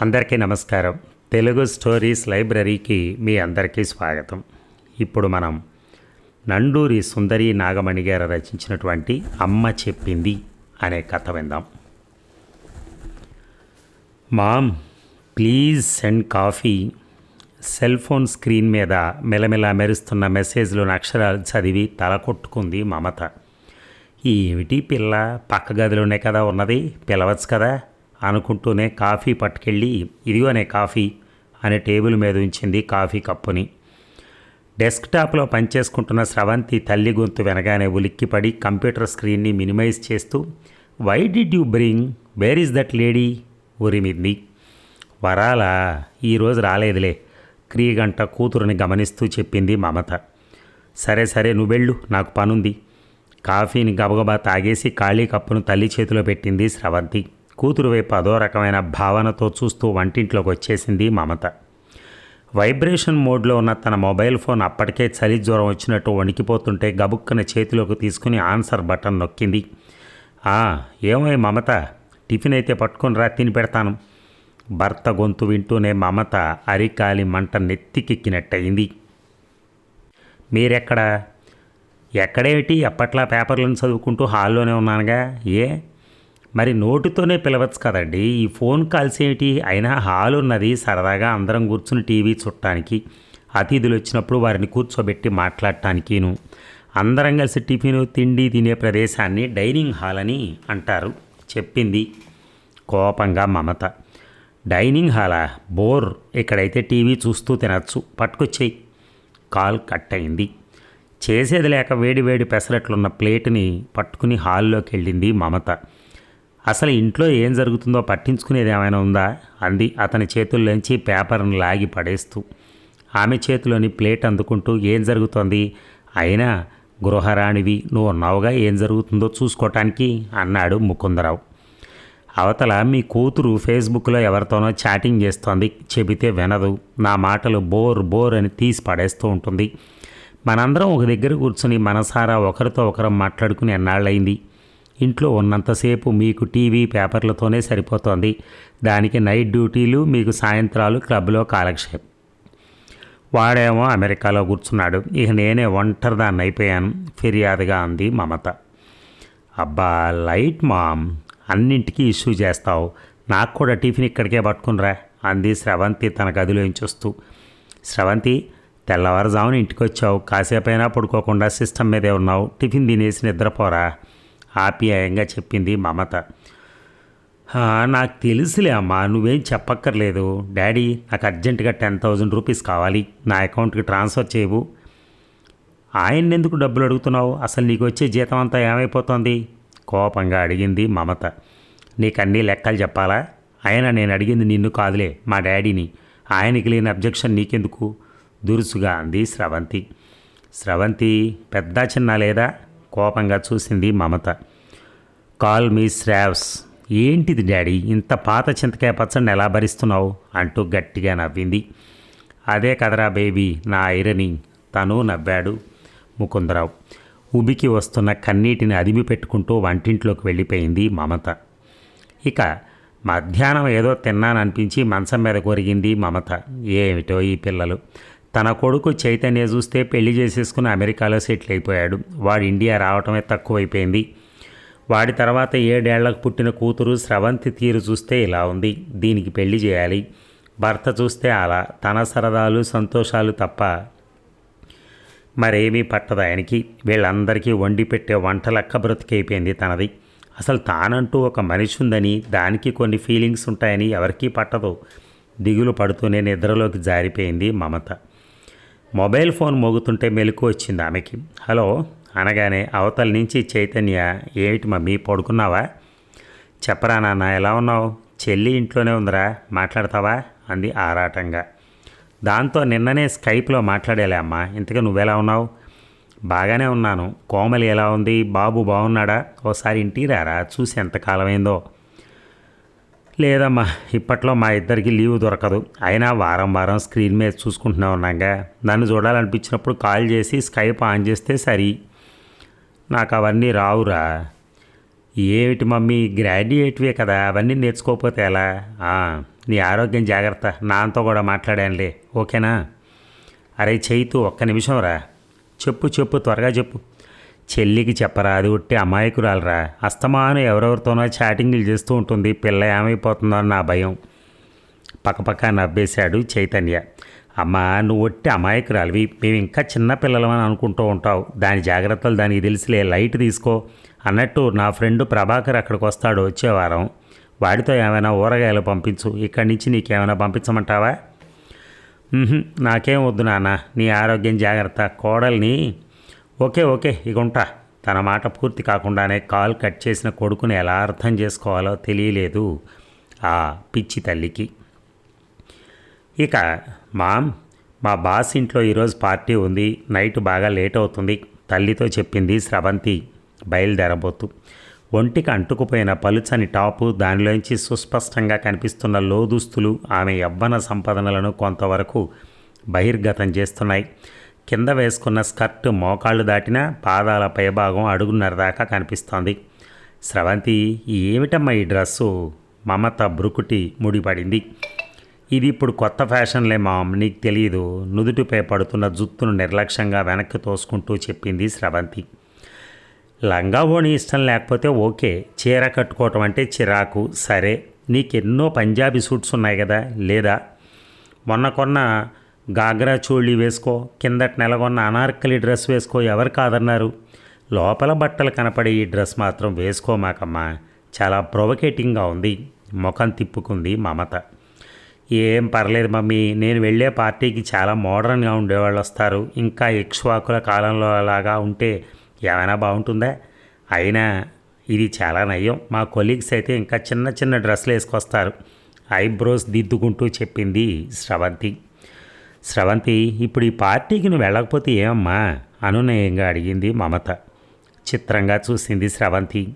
అందరికీ నమస్కారం. తెలుగు స్టోరీస్ లైబ్రరీకి మీ అందరికీ స్వాగతం. ఇప్పుడు మనం నండూరి సుందరి నాగమణి గారు రచించినటువంటి అమ్మ చెప్పింది అనే కథ విందాం. Mom please send coffee. Cell phone screen మీద మెలమెల మెరుస్తున్న మెసేజ్లోని అక్షరాలు చదివి తల కొట్టుకుంది మమత. ఏమిటి పిల్ల? పక్క గదిలోనే కదా ఉన్నది? పిలవచ్చు కదా? అనుకుంటూనే కాఫీ పట్టుకెళ్ళి ఇదిగోనే కాఫీ అనే టేబుల్ మీద ఉంచింది కాఫీ కప్పుని. డెస్క్టాప్లో పనిచేసుకుంటున్న స్రవంతి తల్లి గొంతు వెనగానే ఉలిక్కిపడి కంప్యూటర్ స్క్రీన్ని మినిమైజ్ చేస్తూ why did you bring where is that lady ఉరిమింది వరాలా ఈరోజు రాలేదులే క్రియగంట కూతురుని గమనిస్తూ చెప్పింది మమత. సరే సరే నువ్వెళ్ళు నాకు పనుంది. కాఫీని గబగబా తాగేసి ఖాళీ కప్పును తల్లి చేతిలో పెట్టింది స్రవంతి. కూతురు వైపు అదో రకమైన భావనతో చూస్తూ వంటింట్లోకి వచ్చేసింది మమత. వైబ్రేషన్ మోడ్లో ఉన్న తన మొబైల్ ఫోన్ అప్పటికే చలి జ్వరం వచ్చినట్టు వణికిపోతుంటే గబుక్కన చేతిలోకి తీసుకుని ఆన్సర్ బటన్ నొక్కింది. "ఆ, ఏమై మమత టిఫిన్ అయితే పట్టుకొని రా తిని పెడతాను. భర్త గొంతు వింటూనే మమత అరికాలి మంట నెత్తికెక్కినట్టయింది. మీరెక్కడ? ఎక్కడేమిటి? అప్పట్లో పేపర్లను చదువుకుంటూ హాల్లోనే ఉన్నానుగా? ఏ? మరి నోటితోనే పిలవచ్చు కదండి. ఈ ఫోన్ కాల్స్ ఏమిటి? అయినా హాల్ ఉన్నది. సరదాగా అందరం కూర్చుని టీవీ చుట్టానికి అతిథులు వచ్చినప్పుడు వారిని కూర్చోబెట్టి మాట్లాడటానికిను. అందరం కలిసి టిఫిన్ తిండి తినే ప్రదేశాన్ని డైనింగ్ హాల్ అని అంటారు. చెప్పింది కోపంగా మమత. డైనింగ్ హాలా బోర్. ఇక్కడైతే టీవీ చూస్తూ తినచ్చు. పట్టుకొచ్చేయి. కాల్ కట్ అయింది చేసేది లేక వేడి వేడి పెసరట్లున్న ప్లేట్ని పట్టుకుని హాల్లోకి వెళ్ళింది మమత. అసలు ఇంట్లో ఏం జరుగుతుందో పట్టించుకునేది ఏమైనా ఉందా? అంది. అతని చేతుల్లోంచి పేపర్ను లాగి పడేస్తూ. ఆమె చేతిలోని ప్లేట్ అందుకుంటూ ఏం జరుగుతోంది? అయినా గృహరాణివి నువ్వు ఉన్నావుగా ఏం జరుగుతుందో చూసుకోవటానికి అన్నాడు ముకుందరావు. అవతల మీ కూతురు ఫేస్బుక్లో ఎవరితోనో చాటింగ్ చేస్తోంది. చెబితే వినదు. నా మాటలు బోర్ బోర్ అని తీసి పడేస్తూ ఉంటుంది. మనందరం ఒక దగ్గర కూర్చుని మనసారా ఒకరితో ఒకరం మాట్లాడుకుని ఎన్నాళ్ళయింది? ఇంట్లో ఉన్నంతసేపు మీకు టీవీ పేపర్లతోనే సరిపోతోంది. దానికి నైట్ డ్యూటీలు మీకు సాయంత్రాలు క్లబ్లో కాలక్షేపం. వాడేమో అమెరికాలో కూర్చున్నాడు. ఇక నేనే ఒంటరిదాన్ని అయిపోయాను. ఫిర్యాదుగా అంది మమత. అబ్బా లైట్ మామ్. అన్నింటికీ ఇష్యూ చేస్తావు. నాకు కూడా టిఫిన్ ఇక్కడికే పట్టుకునిరా అంది స్రవంతి తన గదిలో వస్తూ స్రవంతి తెల్లవారుజామున ఇంటికి వచ్చావు కాసేపైనా పడుకోకుండా సిస్టమ్ మీదే ఉన్నావు. టిఫిన్ తినేసి నిద్రపోరా. ఆప్యాయంగా చెప్పింది మమత. నాకు తెలుసులే అమ్మా నువ్వేం చెప్పక్కర్లేదు. డాడీ నాకు అర్జెంటుగా టెన్ థౌజండ్ రూపీస్ కావాలి. నా అకౌంట్కి ట్రాన్స్ఫర్ చేయవు ఆయన్ని ఎందుకు డబ్బులు అడుగుతున్నావు? అసలు నీకు వచ్చే జీతం అంతా ఏమైపోతుంది? కోపంగా అడిగింది మమత. నీకన్నీ లెక్కలు చెప్పాలా? ఆయన నేను అడిగింది నిన్ను కాదులే మా డాడీని. ఆయనకి లేని అబ్జెక్షన్ నీకెందుకు? దురుసుగా అంది స్రవంతి స్రవంతి పెద్ద చిన్న లేదా? కోపంగా చూసింది మమత. Call me Shravs. ఏంటిది డాడీ? ఇంత పాత చింతకాయ పచ్చడిని ఎలా భరిస్తున్నావు? అంటూ గట్టిగా నవ్వింది. అదే కదరా బేబీ నా ఐరని. తను నవ్వాడు ముకుందరావు. ఉబికి వస్తున్న కన్నీటిని అదిమి పెట్టుకుంటూ వంటింట్లోకి వెళ్ళిపోయింది మమత. ఇక మధ్యాహ్నం ఏదో తిన్నాననిపించి మంచం మీద కొరిగింది మమత. ఏమిటో ఈ పిల్లలు? తన కొడుకు చైతన్య చూస్తే పెళ్ళి చేసేసుకుని అమెరికాలో సెటిల్ అయిపోయాడు. వాడు ఇండియా రావటమే తక్కువైపోయింది. వాడి తర్వాత ఏడేళ్ళకు పుట్టిన కూతురు స్రవంతి తీరు చూస్తే ఇలా ఉంది. దీనికి పెళ్ళి చేయాలి. భర్త చూస్తే అలా. తన సరదాలు సంతోషాలు తప్ప మరేమీ పట్టదు ఆయనకి. వీళ్ళందరికీ వండి పెట్టే వంట లెక్క బ్రతికైపోయింది తనది. అసలు తానంటూ ఒక మనిషి ఉందని దానికి కొన్ని ఫీలింగ్స్ ఉంటాయని ఎవరికీ పట్టదు. దిగులు పడుతూనే నిద్రలోకి జారిపోయింది మమత. మొబైల్ ఫోన్ మోగుతుంటే మెలకు వచ్చింది ఆమెకి. హలో అనగానే అవతల నుంచి చైతన్య ఏమిటి మమ్మీ పడుకున్నావా? చెప్పరా నాన్న ఎలా ఉన్నావు? చెల్లి ఇంట్లోనే ఉందిరా మాట్లాడతావా? అంది ఆరాటంగా. దాంతో నిన్ననే స్కైప్లో మాట్లాడేలే అమ్మా ఇంతగా నువ్వెలా ఉన్నావు? బాగానే ఉన్నాను. కోమలి ఎలా ఉంది? బాబు బాగున్నాడా? ఓసారి ఇంటికి రారా చూసి ఎంతకాలమైందో. లేదమ్మా ఇప్పట్లో మా ఇద్దరికి లీవ్ దొరకదు. అయినా వారం వారం స్క్రీన్ మీద చూసుకుంటున్నా ఉన్నాగా. నన్ను చూడాలనిపించినప్పుడు కాల్ చేసి స్కైప్ ఆన్ చేస్తే సరి. నాకు అవన్నీ రావురా. ఏమిటి మమ్మీ గ్రాడ్యుయేట్వే కదా అవన్నీ నేర్చుకోకపోతే ఎలా? నీ ఆరోగ్యం జాగ్రత్త. నాతో కూడా మాట్లాడానులే. ఓకేనా? అరే చేయితూ ఒక్క నిమిషం రా చెప్పు చెప్పు త్వరగా చెప్పు. చెల్లికి చెప్పరా అది ఉట్టి అమాయకురాలరా. అస్తమానం ఎవరెవరితోనో చాటింగ్లు చేస్తూ ఉంటుంది. పిల్ల ఏమైపోతుందో అని నా భయం. పక్కపక్క నవ్వేశాడు చైతన్య. అమ్మా నువ్వు ఒట్టి అమాయకురాలివి. మేము ఇంకా చిన్న పిల్లలమని అనుకుంటూ ఉంటావు. దాని జాగ్రత్తలు దానికి తెలిసిలే లైట్ తీసుకో. అన్నట్టు నా ఫ్రెండ్ ప్రభాకర్ అక్కడికి వస్తాడు వచ్చే వారం. వాడితో ఏమైనా ఊరగాయలు పంపించు. ఇక్కడి నుంచి నీకేమైనా పంపించమంటావా? నాకేం వద్దు నాన్న. నీ ఆరోగ్యం జాగ్రత్త. కోడల్ని ఓకే ఓకే ఇక ఉంటా. తన మాట పూర్తి కాకుండానే కాల్ కట్ చేసిన కొడుకుని ఎలా అర్థం చేసుకోవాలో తెలియలేదు ఆ పిచ్చి తల్లికి. ఇక మామ్ మా బాస్ ఇంట్లో ఈరోజు పార్టీ ఉంది నైట్ బాగా లేట్ అవుతుంది తల్లితో చెప్పింది స్రవంతి బయలుదేరబోతూ. ఒంటికి అంటుకుపోయిన పలుచని టాపు దానిలోంచి సుస్పష్టంగా కనిపిస్తున్న లోదుస్తులు ఆమె యవ్వన సంపదనలను కొంతవరకు బహిర్గతం చేస్తున్నాయి. కింద వేసుకున్న స్కర్ట్ మోకాళ్ళు దాటిన పాదాల పైభాగం అడుగున్నర దాకా కనిపిస్తోంది. స్రవంతి ఏమిటమ్మా ఈ డ్రెస్సు? మమత బ్రుకుటి ముడిపడింది. ఇది ఇప్పుడు కొత్త ఫ్యాషన్లే మామ్ నీకు తెలియదు నుదుటిపై పడుతున్న జుత్తును నిర్లక్ష్యంగా వెనక్కి తోసుకుంటూ చెప్పింది స్రవంతి. లంగా ఓణి ఇష్టం లేకపోతే ఓకే చీర కట్టుకోవటం అంటే చిరాకు. సరే నీకెన్నో పంజాబీ సూట్స్ ఉన్నాయి కదా? లేదా? మొన్న కొన్న గాగ్రా చోళీ వేసుకో కిందటి నెలగొన్న అనార్కలి డ్రెస్ వేసుకో ఎవరు కాదన్నారు? లోపల బట్టలు కనపడే ఈ డ్రెస్ మాత్రం వేసుకోమాకమ్మా. చాలా ప్రొవకేటింగ్గా ఉంది. ముఖం తిప్పుకుంది మమత. ఏం పర్లేదు మమ్మీ నేను వెళ్ళే పార్టీకి చాలా మోడర్న్గా ఉండేవాళ్ళు వస్తారు. ఇంకా ఇక్ష్వాకుల కాలంలో అలాగా ఉంటే ఏమైనా బాగుంటుందా? అయినా ఇది చాలా నయం. మా కొలీగ్స్ అయితే ఇంకా చిన్న చిన్న డ్రెస్సులు వేసుకొస్తారు. ఐబ్రోస్ దిద్దుకుంటూ చెప్పింది శ్రవంతి స్రవంతి ఇప్పుడు ఈ పార్టీకి నువ్వు వెళ్ళకపోతే ఏమమ్మా? అనునయంగా అడిగింది మమత. చిత్రంగా చూసింది Sravanthi.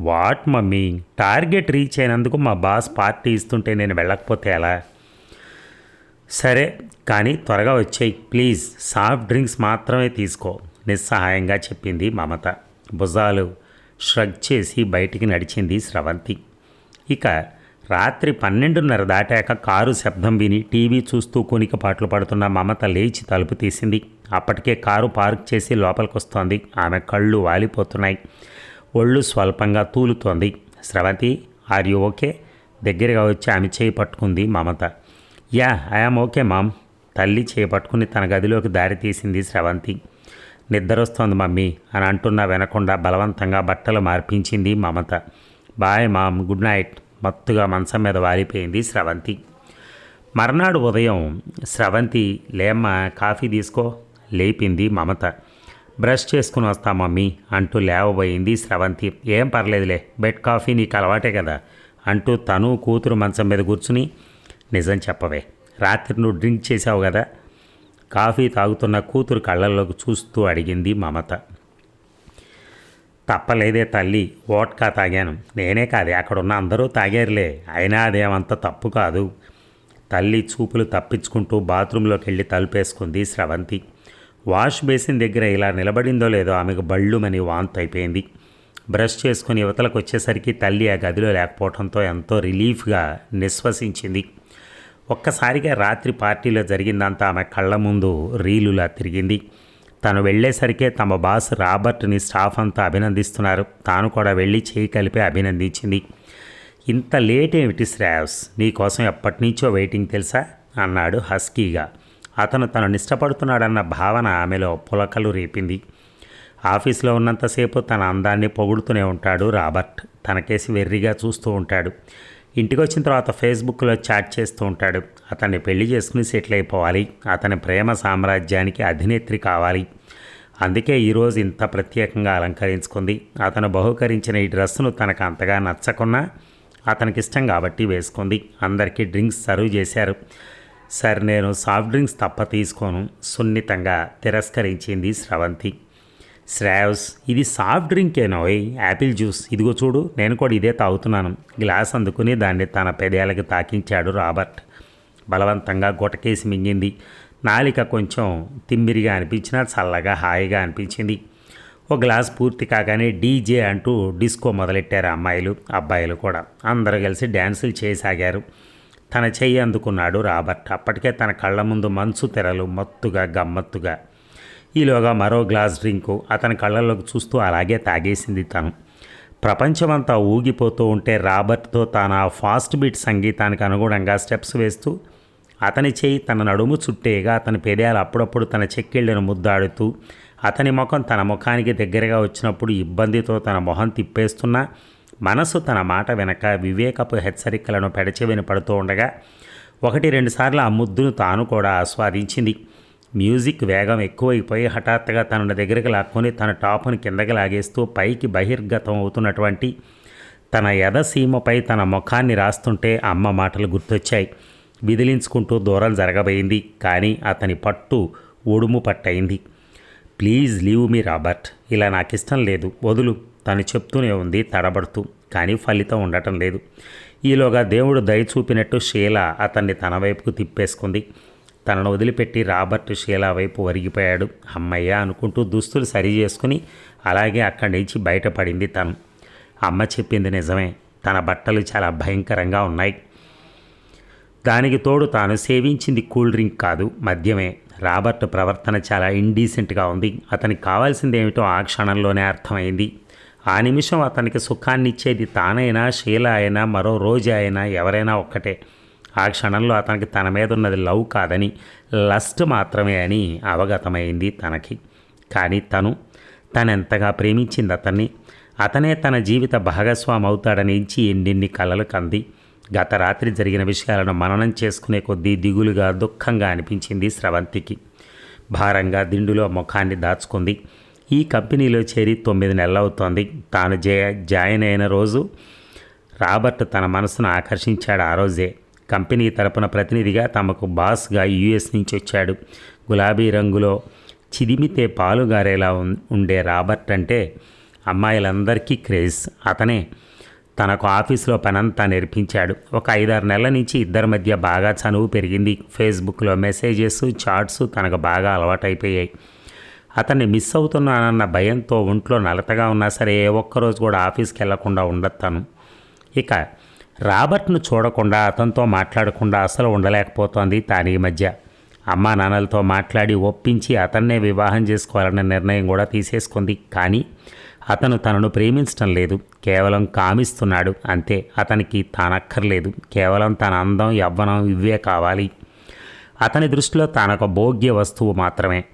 What mummy? Target reach అయినందుకు మా బాస్ పార్టీ ఇస్తుంటే నేను వెళ్ళకపోతే ఎలా? సరే కానీ త్వరగా వచ్చేయి ప్లీజ్. సాఫ్ట్ డ్రింక్స్ మాత్రమే తీసుకో నిస్సహాయంగా చెప్పింది మమత. భుజాలు ష్రగ్ చేసి బయటికి నడిచింది స్రవంతి. ఇక రాత్రి పన్నెండున్నర దాటాక కారు శబ్దం విని టీవీ చూస్తూ కొనిక పాటలు పడుతున్న మమత లేచి తలుపు తీసింది. అప్పటికే కారు పార్క్ చేసి లోపలికొస్తోంది. ఆమె కళ్ళు వాలిపోతున్నాయి. ఒళ్ళు స్వల్పంగా తూలుతోంది. Sravanthi are you okay? దగ్గరగా వచ్చి ఆమె చేయి పట్టుకుంది Mamata. Yeah I am okay mom. తల్లి చేయి పట్టుకుని తన గదిలోకి దారి తీసింది స్రవంతి నిద్రొస్తోంది మమ్మీ అని అంటున్నా వినకుండా బలవంతంగా బట్టలు మార్పించింది Mamata. Bye mom good night. మత్తుగా మంచం మీద వారిపోయింది స్రవంతి. మర్నాడు ఉదయం స్రవంతి లేమ్మ కాఫీ తీసుకో లేపింది మమత. బ్రష్ చేసుకుని వస్తా మమ్మీ అంటూ లేవబోయింది స్రవంతి. ఏం పర్లేదులే బెడ్ కాఫీ నీకు అలవాటే కదా అంటూ తను కూతురు మంచం మీద కూర్చుని నిజం చెప్పవే రాత్రి నువ్వు డ్రింక్ చేసావు కదా కాఫీ తాగుతున్న కూతురు కళ్ళల్లోకి చూస్తూ అడిగింది మమత. తప్పలేదే తల్లి ఓట్కా తాగాను. నేనే కాదు అక్కడున్న అందరూ తాగారులే. అయినా అదేమంత తప్పు కాదు. తల్లి చూపులు తప్పించుకుంటూ బాత్రూంలోకి వెళ్ళి తలుపేసుకుంది స్రవంతి. వాష్ బేసిన్ దగ్గర ఇలా నిలబడిందో లేదో ఆమెకు బళ్ళుమని వాంత్ అయిపోయింది. బ్రష్ చేసుకుని యువతలకు వచ్చేసరికి తల్లి ఆ గదిలో లేకపోవడంతో ఎంతో రిలీఫ్గా నిశ్వసించింది. ఒక్కసారిగా రాత్రి పార్టీలో జరిగిందంతా ఆమె కళ్ళ ముందు రీలులా తిరిగింది. తను వెళ్ళేసరికే తమ బాస్ రాబర్ట్ని స్టాఫ్ అంతా అభినందిస్తున్నారు. తాను కూడా వెళ్ళి చేయి కలిపి అభినందించింది. ఇంత లేట్ ఏమిటి శ్రేయస్ నీకోసం ఎప్పటి నుంచో వెయిటింగ్ తెలుసా? అన్నాడు హస్కీగా. అతను తనను ఇష్టపడుతున్నాడన్న భావన ఆమెలో పులకలు రేపింది. ఆఫీస్లో ఉన్నంతసేపు తన అందాన్ని పొగుడుతూనే ఉంటాడు రాబర్ట్. తనకేసి వెర్రిగా చూస్తూ ఉంటాడు. ఇంటికి వచ్చిన తర్వాత ఫేస్బుక్లో చాట్ చేస్తూ ఉంటాడు. అతన్ని పెళ్ళి చేసుకుని సెటిల్ అయిపోవాలి అతని ప్రేమ సామ్రాజ్యానికి అధినేత్రి కావాలి. అందుకే ఈరోజు ఇంత ప్రత్యేకంగా అలంకరించుకుంది. అతను బహుకరించిన ఈ డ్రెస్సును తనకు అంతగా నచ్చకున్నా అతనికి ఇష్టం కాబట్టి వేసుకుంది. అందరికీ డ్రింక్స్ సర్వ్ చేశారు. సార్ నేను సాఫ్ట్ డ్రింక్స్ తప్ప తీసుకోను. సున్నితంగా తిరస్కరించింది స్రవంతి. శ్రేయస్ ఇది సాఫ్ట్ డ్రింకేనోయ్ యాపిల్ జ్యూస్. ఇదిగో చూడు నేను కూడా ఇదే తాగుతున్నాను. గ్లాస్ అందుకుని దాన్ని తన పెదేలకి తాకించాడు రాబర్ట్. బలవంతంగా గుటకేసి మింగింది. నాలిక కొంచెం తిమ్మిరిగా అనిపించినా చల్లగా హాయిగా అనిపించింది. ఒక గ్లాస్ పూర్తి కాగానే డీజే అంటూ డిస్కో మొదలెట్టారు అమ్మాయిలు అబ్బాయిలు కూడా. అందరూ కలిసి డ్యాన్సులు చేయసాగారు. తన చెయ్యి అందుకున్నాడు రాబర్ట్. అప్పటికే తన కళ్ళ ముందు మంచు తెరలు మత్తుగా గమ్మత్తుగా. ఈలోగా మరో గ్లాస్ డ్రింకు అతని కళ్ళల్లోకి చూస్తూ అలాగే తాగేసింది తను. ప్రపంచమంతా ఊగిపోతూ ఉంటే రాబర్ట్తో తన ఫాస్ట్ బీట్ సంగీతానికి అనుగుణంగా స్టెప్స్ వేస్తూ అతని చేయి తన నడుము చుట్టేగా అతని పెదాలు అప్పుడప్పుడు తన చెక్కిళ్ళను ముద్దాడుతూ అతని ముఖం తన ముఖానికి దగ్గరగా వచ్చినప్పుడు ఇబ్బందితో తన మొహం తిప్పేస్తున్నా మనసు తన మాట వెనక వివేకపు హెచ్చరికలను పెడచెవిన పడుతూ ఉండగా ఒకటి రెండుసార్లు ఆ ముద్దును తాను కూడా ఆస్వాదించింది. మ్యూజిక్ వేగం ఎక్కువైపోయి హఠాత్తుగా తనను దగ్గరికి లాక్కొని తన టాపును కిందకి లాగేస్తూ పైకి బహిర్గతం అవుతున్నటువంటి తన ఎదసీమపై తన ముఖాన్ని రాస్తుంటే అమ్మ మాటలు గుర్తొచ్చాయి. విదిలించుకుంటూ దూరం జరగబోయింది. కానీ అతని పట్టు ఒడుము పట్టయింది. Please leave me Robert. ఇలా నాకు ఇష్టం లేదు. వదులు. తను చెప్తూనే ఉంది తడబడుతూ. కానీ ఫలితం ఉండటం లేదు. ఈలోగా దేవుడు దయ చూపినట్టు షీల అతన్ని తన వైపుకు తిప్పేసుకుంది. తనను వదిలిపెట్టి రాబర్ట్ షీలా వైపు ఒరిగిపోయాడు. అమ్మయ్య అనుకుంటూ దుస్తులు సరి చేసుకుని అలాగే అక్కడి నుంచి బయటపడింది తను. అమ్మ చెప్పింది నిజమే. తన బట్టలు చాలా భయంకరంగా ఉన్నాయి. దానికి తోడు తాను సేవించింది కూల్ డ్రింక్ కాదు మద్యమే. రాబర్ట్ ప్రవర్తన చాలా ఇండీసెంట్గా ఉంది. అతనికి కావాల్సింది ఏమిటో ఆ క్షణంలోనే అర్థమైంది. ఆ నిమిషం అతనికి సుఖాన్నిచ్చేది తానైనా శీల అయినా మరో రోజు అయినా ఎవరైనా ఒక్కటే. ఆ క్షణంలో అతనికి తన మీద ఉన్నది లవ్ కాదని లస్ట్ మాత్రమే అని అవగతమైంది తనకి. కానీ తను తనెంతగా ప్రేమించింది అతన్ని. అతనే తన జీవిత భాగస్వామి అవుతాడని ఇచ్చి ఎన్నెన్ని కలలు కంది. గత రాత్రి జరిగిన విషయాలను మననం చేసుకునే కొద్దీ దిగులుగా దుఃఖంగా అనిపించింది స్రవంతికి. భారంగా దిండులో ముఖాన్ని దాచుకుంది. ఈ కంపెనీలో చేరి తొమ్మిది నెలలవుతోంది. తాను జే జాయిన్ అయిన రోజు రాబర్ట్ తన మనసును ఆకర్షించాడు ఆ రోజే. కంపెనీ తరపున ప్రతినిధిగా తమకు బాస్గా యుఎస్ నుంచి వచ్చాడు. గులాబీ రంగులో చిదిమితే పాలుగారేలా ఉం- ఉండే రాబర్ట్ అంటే అమ్మాయిలందరికీ క్రేజ్. అతనే తనకు ఆఫీసులో పనంతా నేర్పించాడు. ఒక ఐదారు నెలల నుంచి ఇద్దరి మధ్య బాగా చనువు పెరిగింది. ఫేస్బుక్లో మెసేజెస్ చాట్స్ తనకు బాగా అలవాటైపోయాయి. అతన్ని మిస్ అవుతున్నానన్న భయంతో ఒంట్లో నలతగా ఉన్నా సరే ఏ ఒక్కరోజు కూడా ఆఫీస్కి వెళ్ళకుండా ఉండొత్తాను. ఇక రాబర్ట్ను చూడకుండా అతనితో మాట్లాడకుండా అసలు ఉండలేకపోతోంది తాను ఈ మధ్య. అమ్మా నాన్నలతో మాట్లాడి ఒప్పించి అతన్నే వివాహం చేసుకోవాలన్న నిర్ణయం కూడా తీసేసుకుంది. కానీ అతను తనను ప్రేమించటం లేదు కేవలం కామిస్తున్నాడు అంతే. అతనికి తానక్కర్లేదు కేవలం తన అందం యవ్వనం ఇవే కావాలి. అతని దృష్టిలో తానొక భోగ్య వస్తువు మాత్రమే.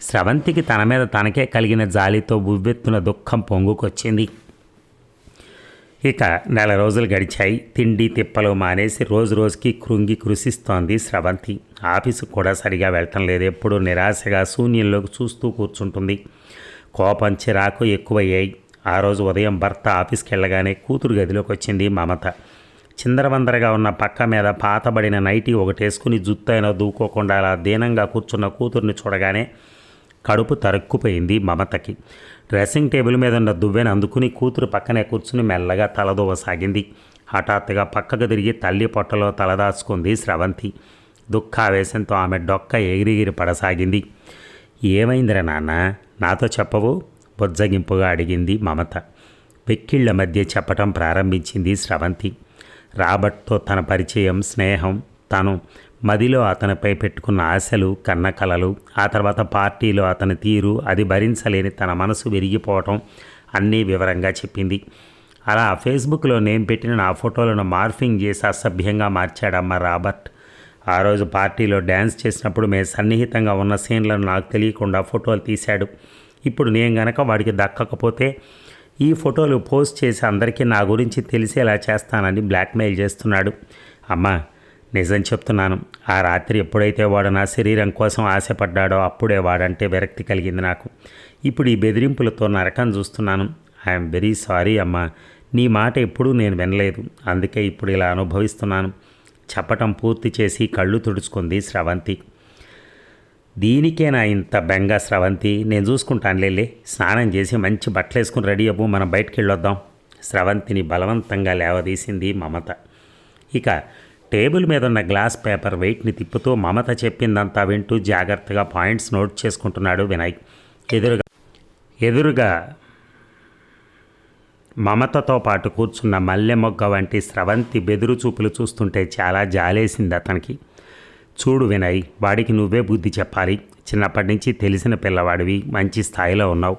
స్రవంతికి తన మీద తనకే కలిగిన జాలితో ఉవ్వెత్తున దుఃఖం పొంగుకొచ్చింది. ఇక నెల రోజులు గడిచాయి. తిండి తిప్పలు మానేసి రోజు రోజుకి కృంగి కృషిస్తోంది స్రవంతి. ఆఫీసు కూడా సరిగా వెళ్ళటం లేదు. ఎప్పుడూ నిరాశగా శూన్యంలోకి చూస్తూ కూర్చుంటుంది. కోపం చిరాకు ఎక్కువయ్యాయి. ఆ రోజు ఉదయం భర్త ఆఫీస్కి వెళ్ళగానే కూతురు గదిలోకి వచ్చింది మమత. చిందరవందరగా ఉన్న పక్క మీద పాతబడిన నైటీ ఒకటేసుకుని జుత్తైనా దూకోకుండా అలా దీనంగా కూర్చున్న కూతుర్ని చూడగానే కడుపు తరుక్కుపోయింది మమతకి. డ్రెస్సింగ్ టేబుల్ మీద ఉన్న దువ్వెను అందుకుని కూతురు పక్కనే కూర్చుని మెల్లగా తలదూవసాగింది. హఠాత్తుగా పక్కకు తిరిగి తల్లి పొట్టలో తలదాచుకుంది స్రవంతి దుఃఖావేశంతో ఆమె డొక్క ఎగిరిగిరి పడసాగింది. ఏమైందిరా నాన్న? నాతో చెప్పవు? బొజ్జగింపుగా అడిగింది మమత. వెక్కిళ్ళ మధ్య చెప్పటం ప్రారంభించింది స్రవంతి. రాబర్ట్తో తన పరిచయం స్నేహం తను మదిలో అతనిపై పెట్టుకున్న ఆశలు కన్న కలలు ఆ తర్వాత పార్టీలో అతని తీరు అది భరించలేని తన మనసు విరిగిపోవటం అన్నీ వివరంగా చెప్పింది. అలా ఫేస్బుక్లో నేను పెట్టిన నా ఫోటోలను మార్ఫింగ్ చేసి అసభ్యంగా మార్చాడమ్మ రాబర్ట్. ఆ రోజు పార్టీలో డ్యాన్స్ చేసినప్పుడు మేము సన్నిహితంగా ఉన్న సీన్లను నాకు తెలియకుండా ఫోటోలు తీశాడు. ఇప్పుడు నేను గనక వాడికి దక్కకపోతే ఈ ఫోటోలు పోస్ట్ చేసి అందరికీ నా గురించి తెలిసేలా చేస్తానని బ్లాక్మెయిల్ చేస్తున్నాడు. అమ్మా నిజం చెప్తున్నాను. ఆ రాత్రి ఎప్పుడైతే వాడు నా శరీరం కోసం ఆశపడ్డాడో అప్పుడే వాడంటే విరక్తి కలిగింది నాకు. ఇప్పుడు ఈ బెదిరింపులతో నరకం చూస్తున్నాను. ఐఎమ్ వెరీ సారీ అమ్మా. నీ మాట ఎప్పుడూ నేను వినలేదు. అందుకే ఇప్పుడు ఇలా అనుభవిస్తున్నాను. చెప్పటం పూర్తి చేసి కళ్ళు తుడుచుకుంది స్రవంతి. దీనికేనా ఇంత బెంగ స్రవంతి? నేను చూసుకుంటాను లేలే స్నానం చేసి మంచి బట్టలు వేసుకుని రెడీ అవ్వు మనం బయటికి వెళ్ళొద్దాం స్రవంతిని బలవంతంగా లేవదీసింది మమత. ఇక టేబుల్ మీద ఉన్న గ్లాస్ పేపర్ వెయిట్ని తిప్పుతూ మమత చెప్పిందంతా వింటూ జాగ్రత్తగా పాయింట్స్ నోట్ చేసుకుంటున్నాడు వినాయక్. ఎదురుగా ఎదురుగా మమతతో పాటు కూర్చున్న మల్లె మొగ్గ వంటి స్రవంతి బెదురు చూపులు చూస్తుంటే చాలా జాలేసింది అతనికి. చూడు వినయ్ వాడికి నువ్వే బుద్ధి చెప్పాలి. చిన్నప్పటి నుంచి తెలిసిన పిల్లవాడివి మంచి స్థాయిలో ఉన్నావు.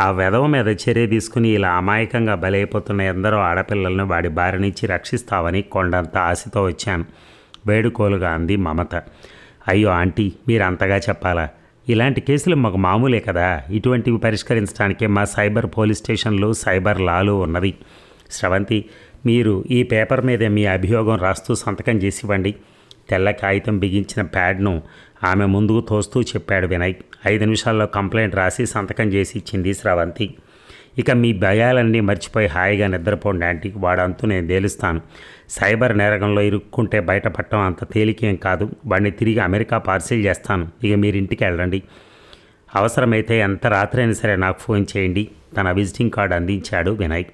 ఆ వెధవ మీద చర్య తీసుకుని ఇలా అమాయకంగా బలైపోతున్న ఎందరో ఆడపిల్లలను వాడి బారి నుంచి రక్షిస్తావని కొండంత ఆశతో వచ్చాను. వేడుకోలుగా అంది మమత. అయ్యో ఆంటీ మీరు అంతగా చెప్పాలా? ఇలాంటి కేసులు మాకు మామూలే కదా. ఇటువంటివి పరిష్కరించడానికే మా సైబర్ పోలీస్ స్టేషన్లు సైబర్ లాలు ఉన్నది స్రవంతి మీరు ఈ పేపర్ మీద మీ అభియోగం రాస్తూ సంతకం చేసి ఇవ్వండి తెల్ల కాగితం బిగించిన ప్యాడ్ను ఆమె ముందుకు తోస్తూ చెప్పాడు వినయ్. ఐదు నిమిషాల్లో కంప్లైంట్ రాసి సంతకం చేసి ఇచ్చింది స్రవంతి. ఇక మీ భయాలన్నీ మర్చిపోయి హాయిగా నిద్రపోండి ఆంటీ వాడంతూ నేను తేలుస్తాను. సైబర్ నేరగంలో ఇరుక్కుంటే బయటపడటం అంత తేలికేం కాదు. వాడిని తిరిగి అమెరికా పార్సిల్ చేస్తాను. ఇక మీరు ఇంటికి వెళ్ళండి. అవసరమైతే ఎంత రాత్రైనా సరే నాకు ఫోన్ చేయండి. తన విజిటింగ్ కార్డు అందించాడు వినయ్.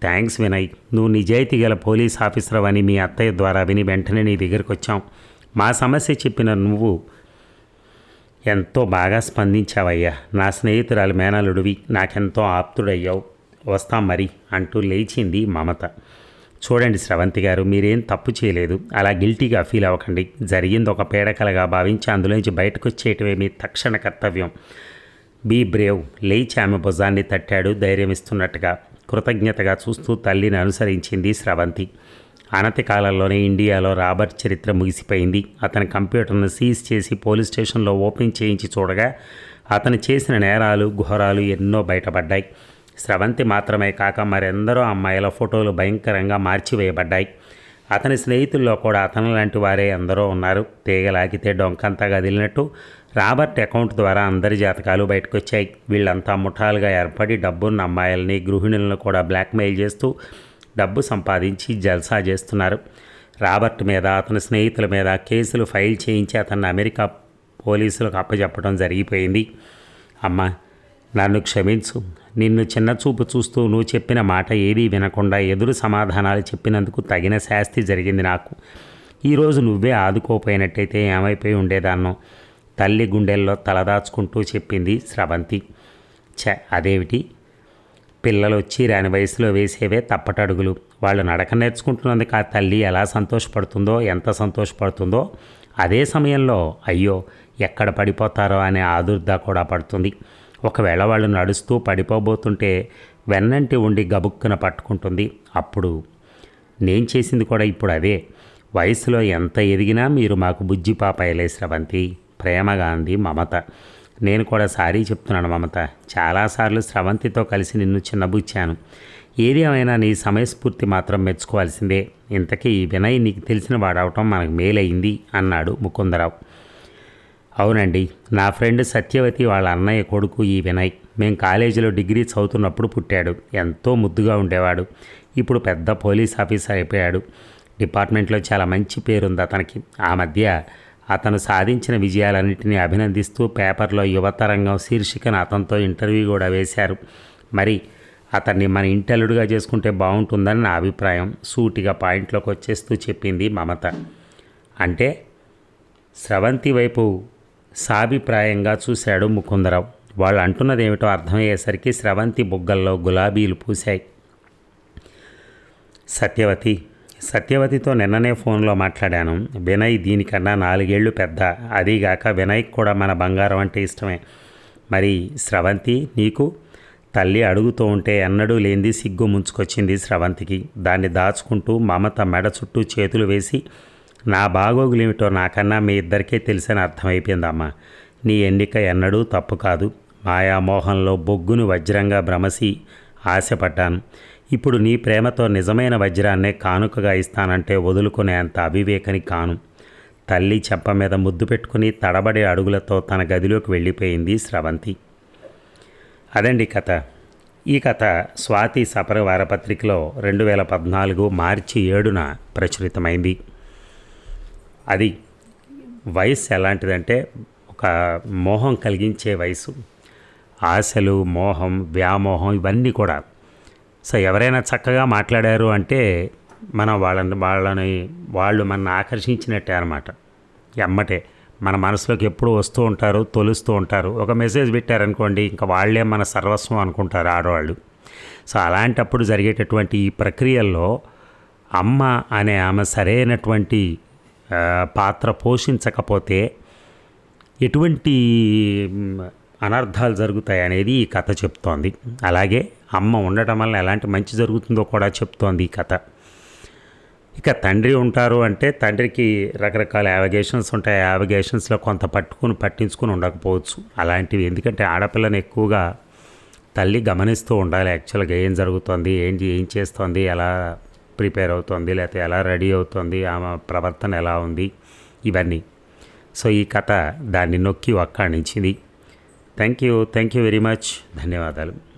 థ్యాంక్స్ వినయ్. నువ్వు నిజాయితీ గల పోలీస్ ఆఫీసర్ అని మీ అత్తయ్య ద్వారా విని వెంటనే నీ దగ్గరికి వచ్చాం మా సమస్య చెప్పిన నువ్వు ఎంతో బాగా స్పందించావయ్యా. నా స్నేహితురాలు మేనలుడివి నాకెంతో ఆప్తుడయ్యావు. వస్తాం మరి అంటూ లేచింది మమత. చూడండి స్రవంతి గారు మీరేం తప్పు చేయలేదు. అలా గిల్టీగా ఫీల్ అవ్వకండి. జరిగింది ఒక పేడకలగా భావించి అందులోంచి బయటకు వచ్చేయటమే మీ తక్షణ కర్తవ్యం. Be brave. లేచి ఆమె భుజాన్ని తట్టాడు. ధైర్యం ఇస్తున్నట్టుగా కృతజ్ఞతగా చూస్తూ తల్లిని అనుసరించింది స్రవంతి. అనతి కాలంలోనే ఇండియాలో రాబర్ట్ చరిత్ర ముగిసిపోయింది. అతని కంప్యూటర్ను సీజ్ చేసి పోలీస్ స్టేషన్లో ఓపెన్ చేయించి చూడగా అతను చేసిన నేరాలు ఘోరాలు ఎన్నో బయటపడ్డాయి. స్రవంతి మాత్రమే కాక మరెందరో అమ్మాయిల ఫోటోలు భయంకరంగా మార్చివేయబడ్డాయి. అతని స్నేహితుల్లో కూడా అతను లాంటి వారే ఎందరో ఉన్నారు. తీగలాగితే డొంకంతా కదిలినట్టు రాబర్ట్ అకౌంట్ ద్వారా అందరి జాతకాలు బయటకొచ్చాయి. వీళ్ళంతా ముఠాలుగా ఏర్పడి డబ్బున్న అమ్మాయిల్ని గృహిణులను కూడా బ్లాక్మెయిల్ చేస్తూ డబ్బు సంపాదించి జల్సా చేస్తున్నారు. రాబర్ట్ మీద అతని స్నేహితుల మీద కేసులు ఫైల్ చేయించి అతన్ని అమెరికా పోలీసులకు అప్పచెప్పడం జరిగిపోయింది. అమ్మ నన్ను క్షమించు. నిన్ను చిన్న చూపు చూస్తూ నువ్వు చెప్పిన మాట ఏదీ వినకుండా ఎదురు సమాధానాలు చెప్పినందుకు తగిన శాస్తి జరిగింది నాకు. ఈరోజు నువ్వే ఆదుకోపోయినట్టయితే ఏమైపోయి ఉండేదాన్నో? తల్లి గుండెల్లో తలదాచుకుంటూ చెప్పింది స్రవంతి. ఛ అదేమిటి? పిల్లలు వచ్చి రాని వయసులో వేసేవే తప్పటడుగులు. వాళ్ళు నడక నేర్చుకుంటున్నందుకు ఆ తల్లి ఎలా సంతోషపడుతుందో ఎంత సంతోషపడుతుందో అదే సమయంలో అయ్యో ఎక్కడ పడిపోతారో అనే ఆదుర్ద కూడా పడుతుంది. ఒకవేళ వాళ్ళు నడుస్తూ పడిపోబోతుంటే వెన్నంటి ఉండి గబుక్కున పట్టుకుంటుంది. అప్పుడు నేను చేసింది కూడా ఇప్పుడు అదే. వయసులో ఎంత ఎదిగినా మీరు మాకు బుజ్జి పాపాయలే స్రవంతి ప్రేమగా అంది మమత. నేను కూడా సారీ చెప్తున్నాను మమత. చాలాసార్లు స్రవంతితో కలిసి నిన్ను చిన్నబుచ్చాను. ఏది ఏమైనా నీ సమయస్ఫూర్తి మాత్రం మెచ్చుకోవాల్సిందే. ఇంతకీ ఈ వినయ్ నీకు తెలిసిన వాడవటం మనకు మేలైంది అన్నాడు ముకుందరావు. అవునండి నా ఫ్రెండ్ సత్యవతి వాళ్ళ అన్నయ్య కొడుకు ఈ వినయ్. మేము కాలేజీలో డిగ్రీ చదువుతున్నప్పుడు పుట్టాడు. ఎంతో ముద్దుగా ఉండేవాడు. ఇప్పుడు పెద్ద పోలీస్ ఆఫీసర్ అయిపోయాడు. డిపార్ట్మెంట్లో చాలా మంచి పేరుంది అతనికి. ఆ మధ్య అతను సాధించిన విజయాలన్నింటినీ అభినందిస్తూ పేపర్లో యువతరంగం శీర్షికను అతనితో ఇంటర్వ్యూ కూడా వేశారు. మరి అతన్ని మన ఇంటల్లుడుగా చేసుకుంటే బాగుంటుందని నా అభిప్రాయం. సూటిగా పాయింట్లోకి వచ్చేస్తూ చెప్పింది మమత. అంటే స్రవంతి వైపు సాభిప్రాయంగా చూశాడు ముకుందరావు. వాళ్ళు అంటున్నది ఏమిటో అర్థమయ్యేసరికి స్రవంతి బుగ్గల్లో గులాబీలు పూశాయి. సత్యవతి సత్యవతితో నిన్ననే ఫోన్లో మాట్లాడాను. వినయ్ దీనికన్నా నాలుగేళ్ళు పెద్ద. అదీగాక వినయ్కి కూడా మన బంగారం అంటే ఇష్టమే. మరి స్రవంతి నీకు? తల్లి అడుగుతూ ఉంటే ఎన్నడూ లేనిది సిగ్గు ముంచుకొచ్చింది స్రవంతికి. దాన్ని దాచుకుంటూ మమత మెడ చుట్టూ చేతులు వేసి నా బాగోగులేమిటో నాకన్నా మీ ఇద్దరికే తెలిసని అర్థమైపోయిందమ్మా. నీ ఎన్నిక ఎన్నడూ తప్పు కాదు. మాయామోహంలో బొగ్గును వజ్రంగా భ్రమసి ఆశపడ్డాను. ఇప్పుడు నీ ప్రేమతో నిజమైన వజ్రాన్నే కానుకగా ఇస్తానంటే వదులుకునే అంత అవివేకని కాను. తల్లి చెప్ప మీద ముద్దు పెట్టుకుని తడబడే అడుగులతో తన గదిలోకి వెళ్ళిపోయింది స్రవంతి. అదండి కథ. ఈ కథ స్వాతి సపర వారపత్రికలో రెండు వేల పద్నాలుగు మార్చి ఏడున ప్రచురితమైంది. అది వయసు ఎలాంటిదంటే ఒక మోహం కలిగించే వయసు ఆశలు మోహం వ్యామోహం ఇవన్నీ కూడా సో ఎవరైనా చక్కగా మాట్లాడారు అంటే మనం వాళ్ళని వాళ్ళని వాళ్ళు మనల్ని ఆకర్షించినట్టే అనమాట ఎమ్మటే మన మనసులోకి ఎప్పుడు వస్తూ ఉంటారు తొలుస్తూ ఉంటారు. ఒక మెసేజ్ పెట్టారనుకోండి ఇంకా వాళ్ళే మన సర్వస్వం అనుకుంటారు ఆడవాళ్ళు. సో అలాంటప్పుడు జరిగేటటువంటి ఈ ప్రక్రియల్లో అమ్మ అనే ఆమె సరైనటువంటి పాత్ర పోషించకపోతే ఎటువంటి అనర్థాలు జరుగుతాయి అనేది ఈ కథ చెప్తోంది. అలాగే అమ్మ ఉండటం వల్ల ఎలాంటి మంచి జరుగుతుందో కూడా చెప్తోంది ఈ కథ. ఇక తండ్రి ఉంటారు అంటే తండ్రికి రకరకాల యావిగేషన్స్ ఉంటాయి. యావిగేషన్స్లో కొంత పట్టుకుని పట్టించుకుని ఉండకపోవచ్చు. అలాంటివి ఎందుకంటే ఆడపిల్లని ఎక్కువగా తల్లి గమనిస్తూ ఉండాలి. యాక్చువల్గా ఏం జరుగుతుంది ఏం ఏం చేస్తోంది ఎలా ప్రిపేర్ అవుతుంది లేకపోతే ఎలా రెడీ అవుతుంది ఆమె ప్రవర్తన ఎలా ఉంది ఇవన్నీ. సో ఈ కథ దాన్ని నొక్కి ఒక్కాణించింది thank you thank you very much. ధన్యవాదాలు.